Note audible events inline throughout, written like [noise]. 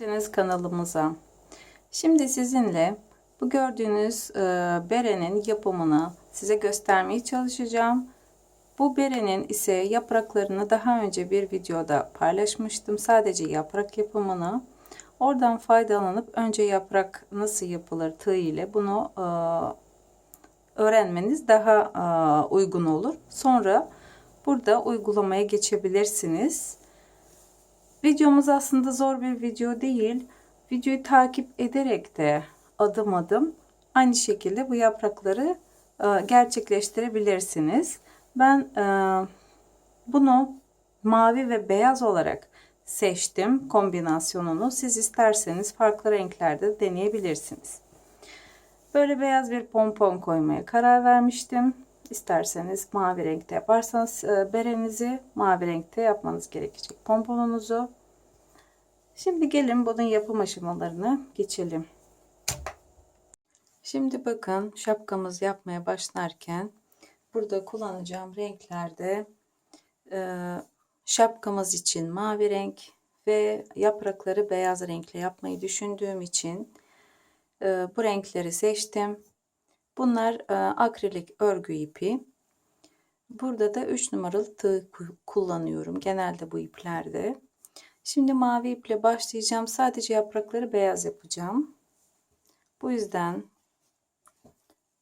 geldiniz kanalımıza. Şimdi sizinle bu gördüğünüz e, berenin yapımını size göstermeye çalışacağım. Bu berenin ise yapraklarını daha önce bir videoda paylaşmıştım. Sadece yaprak yapımını. Oradan faydalanıp önce yaprak nasıl yapılır tığ ile bunu e, öğrenmeniz daha e, uygun olur. Sonra burada uygulamaya geçebilirsiniz. Videomuz aslında zor bir video değil. Videoyu takip ederek de adım adım aynı şekilde bu yaprakları e, gerçekleştirebilirsiniz. Ben e, bunu mavi ve beyaz olarak seçtim kombinasyonunu. Siz isterseniz farklı renklerde deneyebilirsiniz. Böyle beyaz bir pompon koymaya karar vermiştim. İsterseniz mavi renkte yaparsanız e, berenizi mavi renkte yapmanız gerekecek pomponunuzu. Şimdi gelin bunun yapım aşamalarını geçelim. Şimdi bakın şapkamız yapmaya başlarken burada kullanacağım renklerde e, şapkamız için mavi renk ve yaprakları beyaz renkle yapmayı düşündüğüm için e, bu renkleri seçtim. Bunlar e, akrilik örgü ipi. Burada da 3 numaralı tığ kullanıyorum. Genelde bu iplerde. Şimdi mavi iple başlayacağım. Sadece yaprakları beyaz yapacağım. Bu yüzden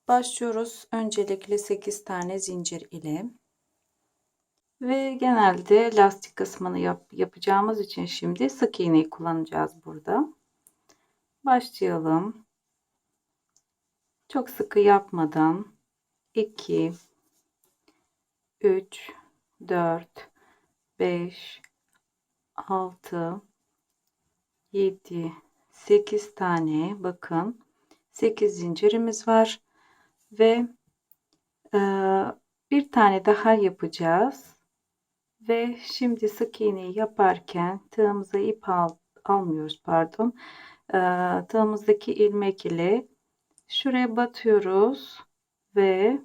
başlıyoruz. Öncelikle 8 tane zincir ile. Ve genelde lastik kısmını yap yapacağımız için şimdi sık iğneyi kullanacağız burada. Başlayalım. Çok sıkı yapmadan 2 3 4 5 6 7 8 tane. Bakın 8 zincirimiz var ve e, bir tane daha yapacağız. Ve şimdi sık iğneyi yaparken tığımıza ip al, almıyoruz pardon. E, tığımızdaki ilmek ile şuraya batıyoruz ve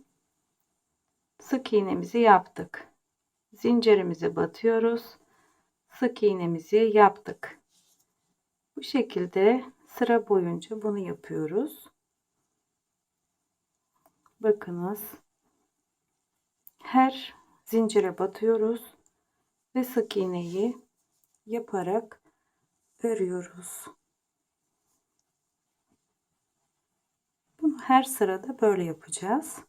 sık iğnemizi yaptık. Zincirimizi batıyoruz. Sık iğnemizi yaptık. Bu şekilde sıra boyunca bunu yapıyoruz. Bakınız. Her zincire batıyoruz ve sık iğneyi yaparak örüyoruz Bunu her sırada böyle yapacağız.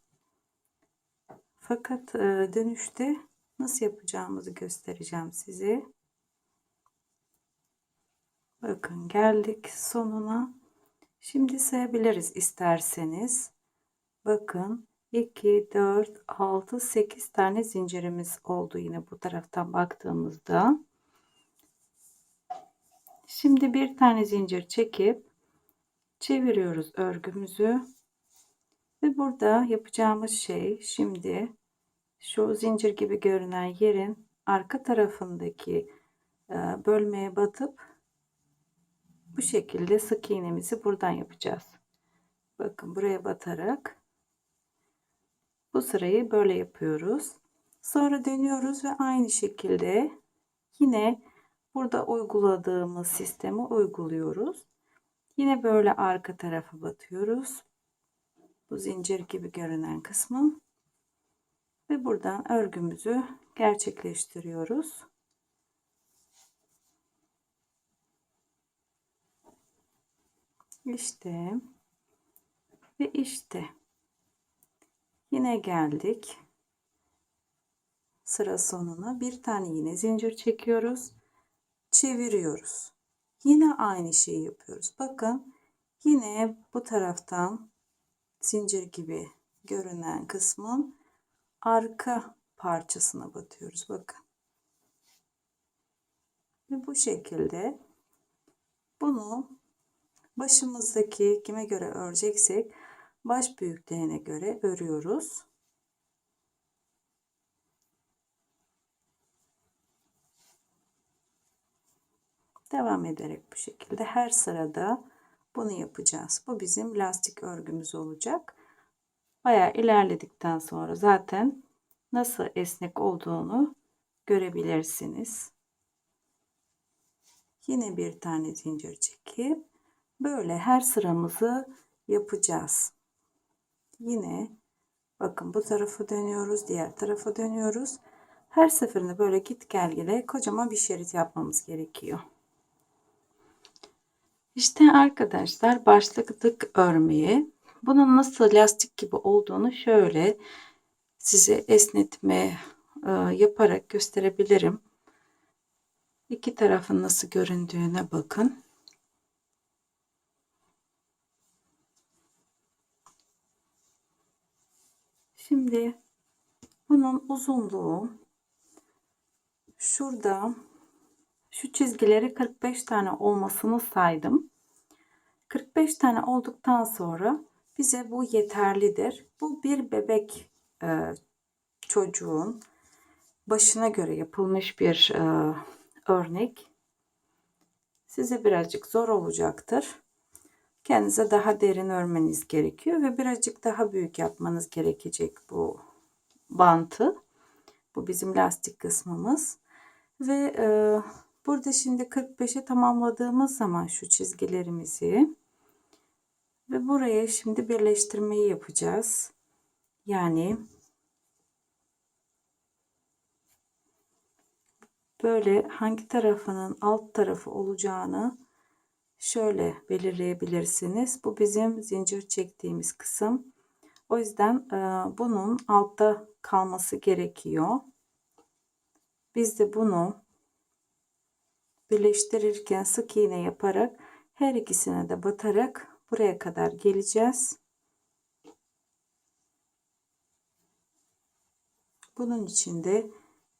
Fakat e, dönüşte nasıl yapacağımızı göstereceğim size. Bakın geldik sonuna. Şimdi sayabiliriz isterseniz. Bakın 2, 4, 6, 8 tane zincirimiz oldu yine bu taraftan baktığımızda. Şimdi bir tane zincir çekip çeviriyoruz örgümüzü ve burada yapacağımız şey şimdi şu zincir gibi görünen yerin arka tarafındaki e, bölmeye batıp bu şekilde sık iğnemizi buradan yapacağız. Bakın buraya batarak bu sırayı böyle yapıyoruz. Sonra dönüyoruz ve aynı şekilde yine burada uyguladığımız sistemi uyguluyoruz. Yine böyle arka tarafa batıyoruz. Bu zincir gibi görünen kısmı. Ve buradan örgümüzü gerçekleştiriyoruz. İşte ve işte yine geldik sıra sonuna bir tane yine zincir çekiyoruz çeviriyoruz Yine aynı şeyi yapıyoruz. Bakın yine bu taraftan zincir gibi görünen kısmın arka parçasına batıyoruz. Bakın. Ve bu şekilde bunu başımızdaki kime göre öreceksek baş büyüklüğüne göre örüyoruz. Devam ederek bu şekilde her sırada bunu yapacağız. Bu bizim lastik örgümüz olacak. Bayağı ilerledikten sonra zaten nasıl esnek olduğunu görebilirsiniz. Yine bir tane zincir çekip böyle her sıramızı yapacağız. Yine bakın bu tarafa dönüyoruz, diğer tarafa dönüyoruz. Her seferinde böyle git gel gele kocaman bir şerit yapmamız gerekiyor. İşte arkadaşlar başladık örmeye. Bunun nasıl lastik gibi olduğunu şöyle size esnetme e, yaparak gösterebilirim. İki tarafın nasıl göründüğüne bakın. Şimdi bunun uzunluğu şurada şu çizgileri 45 tane olmasını saydım. 45 tane olduktan sonra bize bu yeterlidir. Bu bir bebek e, çocuğun başına göre yapılmış bir e, örnek. Size birazcık zor olacaktır. Kendinize daha derin örmeniz gerekiyor ve birazcık daha büyük yapmanız gerekecek bu bantı. Bu bizim lastik kısmımız. Ve e, burada şimdi 45'e tamamladığımız zaman şu çizgilerimizi ve buraya şimdi birleştirmeyi yapacağız. Yani böyle hangi tarafının alt tarafı olacağını şöyle belirleyebilirsiniz. Bu bizim zincir çektiğimiz kısım. O yüzden e, bunun altta kalması gerekiyor. Biz de bunu birleştirirken sık iğne yaparak her ikisine de batarak buraya kadar geleceğiz. Bunun için de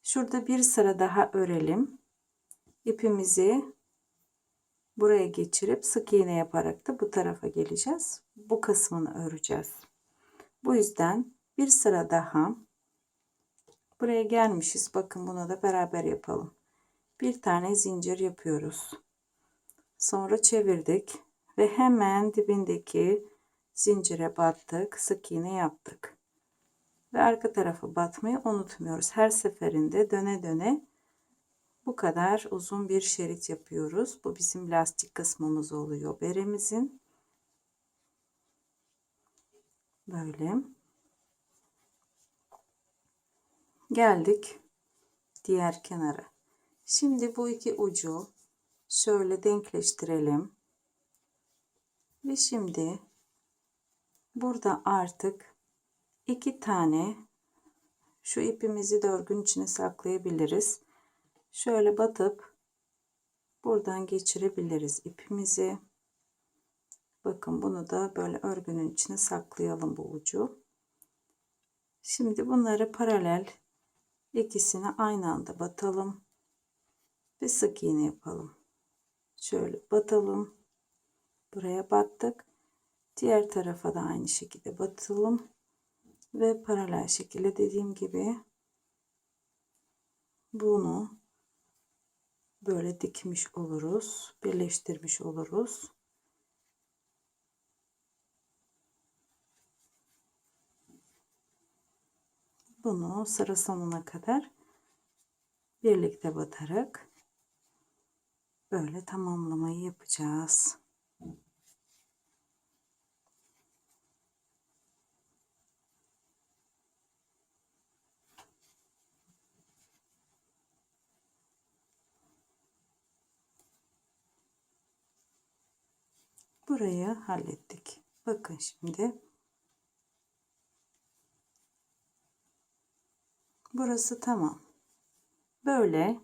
şurada bir sıra daha örelim. İpimizi buraya geçirip sık iğne yaparak da bu tarafa geleceğiz. Bu kısmını öreceğiz. Bu yüzden bir sıra daha buraya gelmişiz. Bakın bunu da beraber yapalım. Bir tane zincir yapıyoruz. Sonra çevirdik ve hemen dibindeki zincire battık. Sık iğne yaptık. Ve arka tarafa batmayı unutmuyoruz. Her seferinde döne döne bu kadar uzun bir şerit yapıyoruz. Bu bizim lastik kısmımız oluyor beremizin. Böyle. Geldik diğer kenara. Şimdi bu iki ucu şöyle denkleştirelim. Ve şimdi burada artık iki tane şu ipimizi de örgün içine saklayabiliriz. Şöyle batıp buradan geçirebiliriz ipimizi. Bakın bunu da böyle örgünün içine saklayalım bu ucu. Şimdi bunları paralel ikisini aynı anda batalım ve sık iğne yapalım. Şöyle batalım. Buraya battık. Diğer tarafa da aynı şekilde batalım ve paralel şekilde dediğim gibi bunu böyle dikmiş oluruz, birleştirmiş oluruz. Bunu sıra sonuna kadar birlikte batarak böyle tamamlamayı yapacağız. Burayı hallettik. Bakın şimdi. Burası tamam. Böyle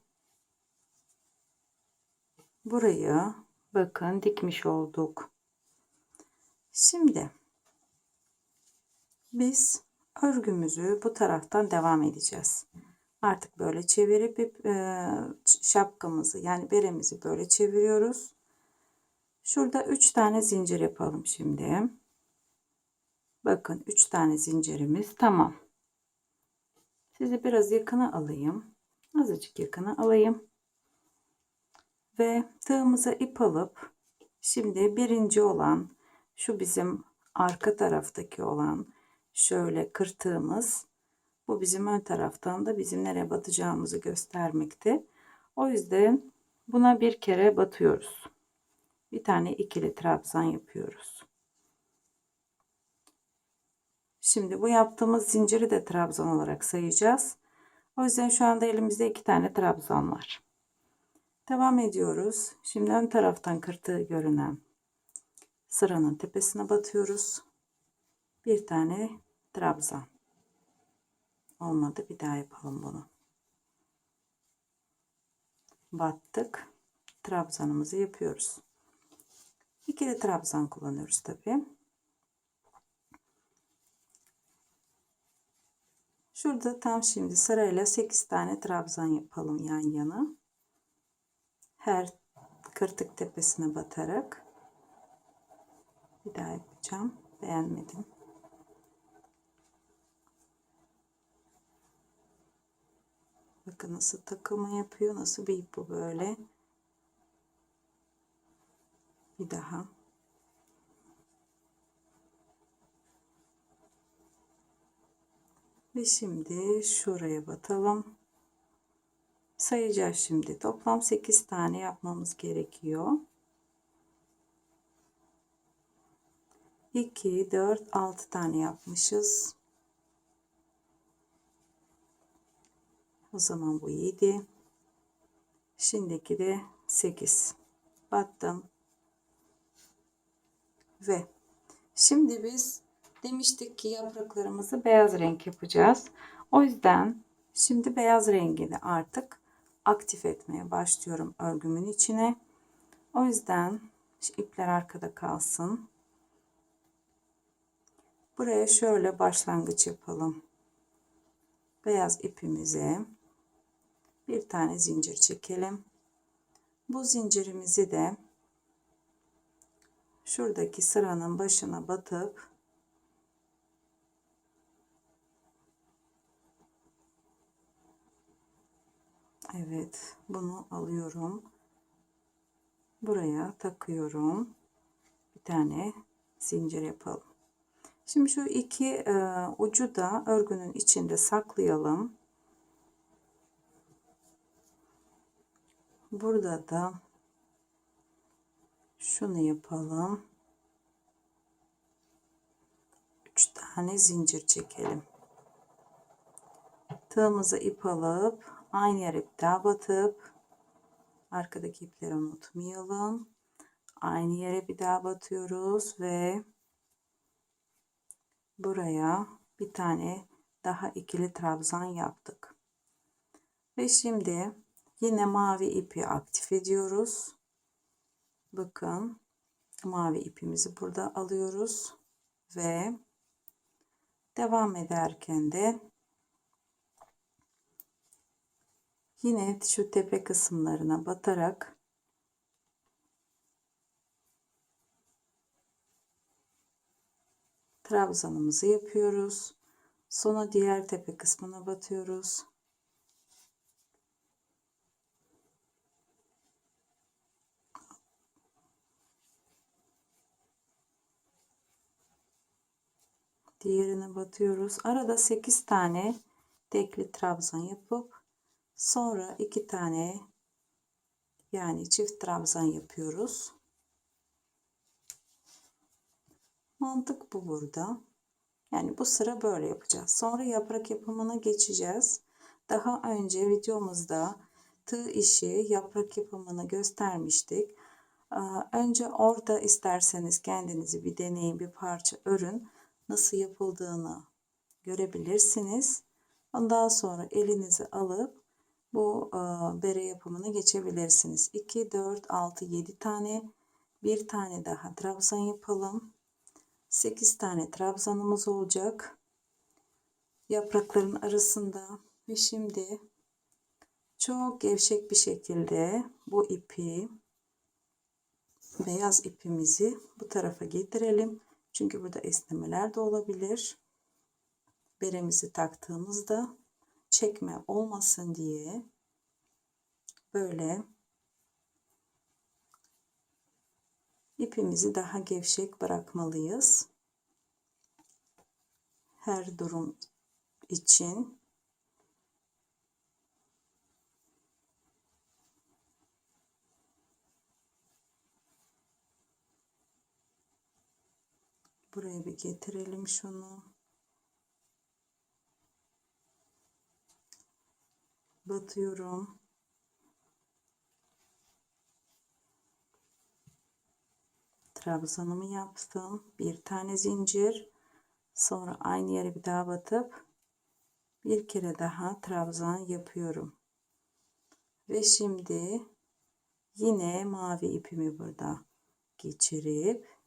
burayı bakın dikmiş olduk. Şimdi biz örgümüzü bu taraftan devam edeceğiz. Artık böyle çevirip e, şapkamızı yani beremizi böyle çeviriyoruz. Şurada 3 tane zincir yapalım şimdi. Bakın 3 tane zincirimiz tamam. Sizi biraz yakına alayım. Azıcık yakına alayım. Ve tığımıza ip alıp şimdi birinci olan şu bizim arka taraftaki olan şöyle kırtığımız bu bizim ön taraftan da bizim nereye batacağımızı göstermekte. O yüzden Buna bir kere batıyoruz. Bir tane ikili trabzan yapıyoruz. Şimdi bu yaptığımız zinciri de trabzan olarak sayacağız. O yüzden şu anda elimizde iki tane trabzan var. Devam ediyoruz. Şimdi ön taraftan kırtığı görünen sıranın tepesine batıyoruz. Bir tane trabzan. Olmadı. Bir daha yapalım bunu. Battık. Trabzanımızı yapıyoruz. İkili trabzan kullanıyoruz tabii. Şurada tam şimdi sırayla 8 tane trabzan yapalım yan yana. Her kırtık tepesine batarak. Bir daha yapacağım. Beğenmedim. Bakın nasıl takılma yapıyor. Nasıl bir ip bu böyle. Bir daha. Ve şimdi şuraya batalım. Sayacağız şimdi. Toplam 8 tane yapmamız gerekiyor. 2, 4, 6 tane yapmışız. O zaman bu 7. Şimdiki de 8. Battım. Ve şimdi biz demiştik ki yapraklarımızı beyaz renk yapacağız. O yüzden şimdi beyaz rengini artık aktif etmeye başlıyorum örgümün içine. O yüzden ipler arkada kalsın. Buraya şöyle başlangıç yapalım. Beyaz ipimize bir tane zincir çekelim. Bu zincirimizi de şuradaki sıranın başına batıp Evet, bunu alıyorum. Buraya takıyorum. Bir tane zincir yapalım. Şimdi şu iki e, ucu da örgünün içinde saklayalım. Burada da şunu yapalım. 3 tane zincir çekelim. Tığımıza ip alıp aynı yere bir daha batıp arkadaki ipleri unutmayalım. Aynı yere bir daha batıyoruz ve buraya bir tane daha ikili trabzan yaptık. Ve şimdi yine mavi ipi aktif ediyoruz. Bakın mavi ipimizi burada alıyoruz ve devam ederken de yine şu tepe kısımlarına batarak trabzanımızı yapıyoruz. Sonra diğer tepe kısmına batıyoruz. Diğerine batıyoruz. Arada 8 tane tekli trabzan yapıp sonra 2 tane yani çift trabzan yapıyoruz. Mantık bu burada. Yani bu sıra böyle yapacağız. Sonra yaprak yapımına geçeceğiz. Daha önce videomuzda tığ işi yaprak yapımını göstermiştik. Önce orada isterseniz kendinizi bir deneyin bir parça örün. Nasıl yapıldığını görebilirsiniz. Ondan sonra elinizi alıp bu bere yapımına geçebilirsiniz. 2, 4, 6, 7 tane bir tane daha trabzan yapalım. 8 tane trabzanımız olacak. Yaprakların arasında ve şimdi çok gevşek bir şekilde bu ipi beyaz ipimizi bu tarafa getirelim. Çünkü burada esnemeler de olabilir. Beremizi taktığımızda çekme olmasın diye böyle ipimizi daha gevşek bırakmalıyız. Her durum için buraya bir getirelim şunu. Batıyorum. Trabzanımı yaptım. Bir tane zincir. Sonra aynı yere bir daha batıp bir kere daha trabzan yapıyorum. Ve şimdi yine mavi ipimi burada geçirip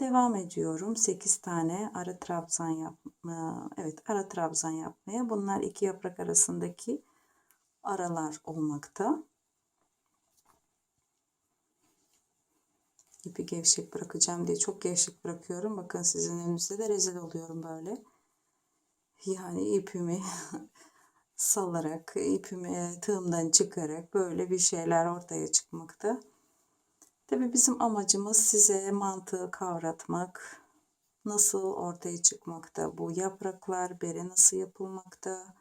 devam ediyorum. 8 tane ara trabzan yapma. Evet, ara trabzan yapmaya. Bunlar iki yaprak arasındaki aralar olmakta. İpi gevşek bırakacağım diye çok gevşek bırakıyorum. Bakın sizin önünüzde de rezil oluyorum böyle. Yani ipimi [laughs] salarak, ipimi tığımdan çıkarak böyle bir şeyler ortaya çıkmakta. Tabii bizim amacımız size mantığı kavratmak. Nasıl ortaya çıkmakta bu yapraklar, bere nasıl yapılmakta,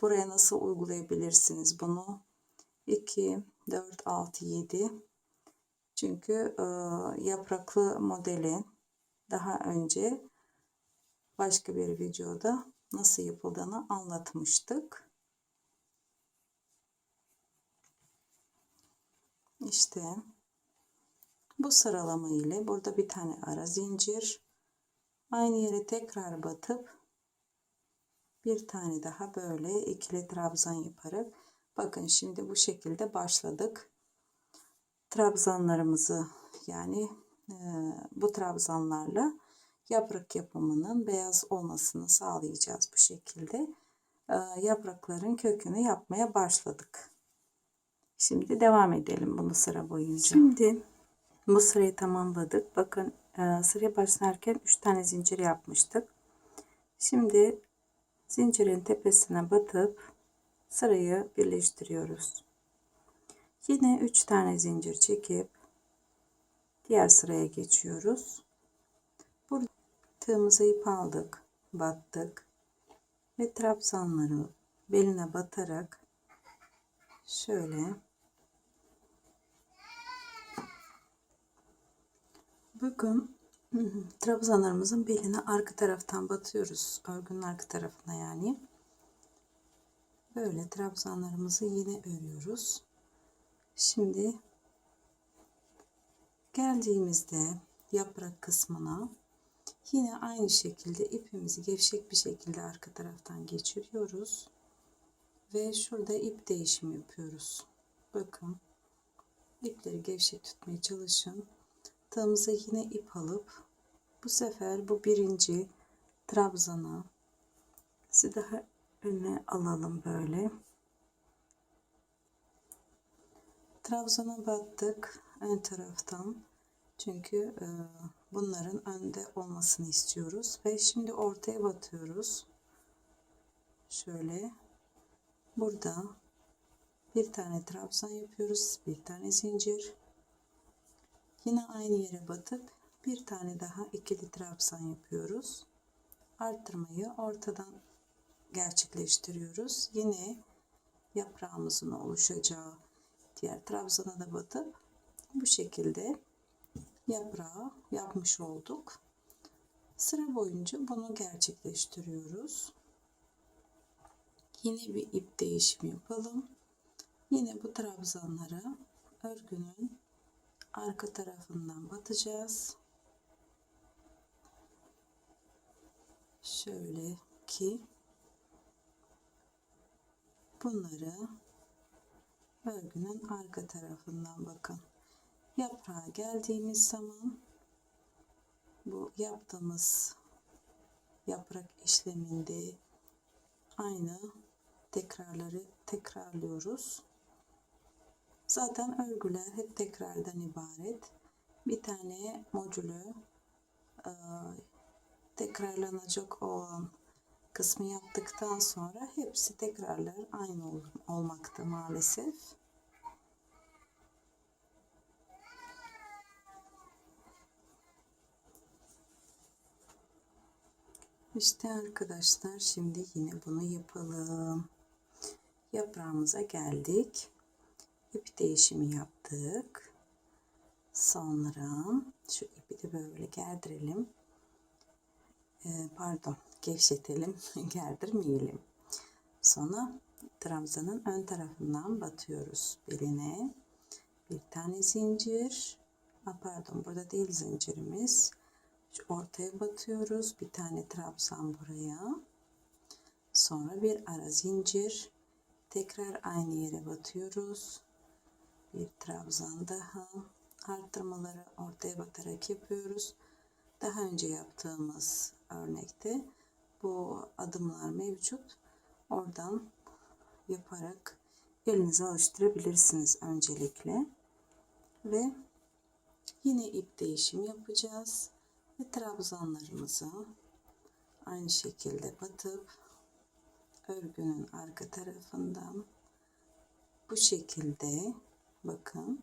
buraya nasıl uygulayabilirsiniz bunu. 2, 4, 6, 7. Çünkü e, yapraklı modelin daha önce başka bir videoda nasıl yapıldığını anlatmıştık. İşte bu sıralama ile burada bir tane ara zincir aynı yere tekrar batıp bir tane daha böyle ikili trabzan yaparak bakın şimdi bu şekilde başladık trabzanlarımızı yani e, bu trabzanlarla yaprak yapımının beyaz olmasını sağlayacağız bu şekilde. E, yaprakların kökünü yapmaya başladık. Şimdi devam edelim bunu sıra boyunca. Şimdi bu sırayı tamamladık. Bakın e, sıraya başlarken 3 tane zincir yapmıştık. Şimdi zincirin tepesine batıp sırayı birleştiriyoruz. Yine 3 tane zincir çekip diğer sıraya geçiyoruz. Burada tığımıza ip aldık, battık ve trabzanları beline batarak şöyle bakın trabzanlarımızın beline arka taraftan batıyoruz. Örgünün arka tarafına yani. Böyle trabzanlarımızı yine örüyoruz. Şimdi geldiğimizde yaprak kısmına yine aynı şekilde ipimizi gevşek bir şekilde arka taraftan geçiriyoruz. Ve şurada ip değişimi yapıyoruz. Bakın ipleri gevşek tutmaya çalışın. Tığımıza yine ip alıp bu sefer bu birinci trabzana sizi daha öne alalım böyle. Trabzona battık ön taraftan. Çünkü e, bunların önde olmasını istiyoruz. Ve şimdi ortaya batıyoruz. Şöyle. Burada bir tane trabzan yapıyoruz. Bir tane zincir. Yine aynı yere batıp bir tane daha ikili trabzan yapıyoruz. Arttırmayı ortadan gerçekleştiriyoruz. Yine yaprağımızın oluşacağı diğer trabzana da batıp bu şekilde yaprağı yapmış olduk. Sıra boyunca bunu gerçekleştiriyoruz. Yine bir ip değişimi yapalım. Yine bu trabzanlara örgünün arka tarafından batacağız. Şöyle ki bunları örgünün arka tarafından bakın. Yaprağa geldiğimiz zaman bu yaptığımız yaprak işleminde aynı tekrarları tekrarlıyoruz. Zaten örgüler hep tekrardan ibaret. Bir tane modülü tekrarlanacak olan kısmı yaptıktan sonra hepsi tekrarlar aynı ol olmakta maalesef. İşte arkadaşlar şimdi yine bunu yapalım. Yaprağımıza geldik. İp değişimi yaptık. Sonra şu ipi de böyle gerdirelim. Ee, pardon gevşetelim, [laughs] gerdirmeyelim. Sonra trabzanın ön tarafından batıyoruz beline. Bir tane zincir. Ha, pardon burada değil zincirimiz. Şu ortaya batıyoruz. Bir tane trabzan buraya. Sonra bir ara zincir. Tekrar aynı yere batıyoruz. Bir trabzan daha. Arttırmaları ortaya batarak yapıyoruz. Daha önce yaptığımız örnekte bu adımlar mevcut. Oradan yaparak elinize alıştırabilirsiniz öncelikle. Ve yine ip değişim yapacağız. Ve trabzanlarımızı aynı şekilde batıp örgünün arka tarafından bu şekilde bakın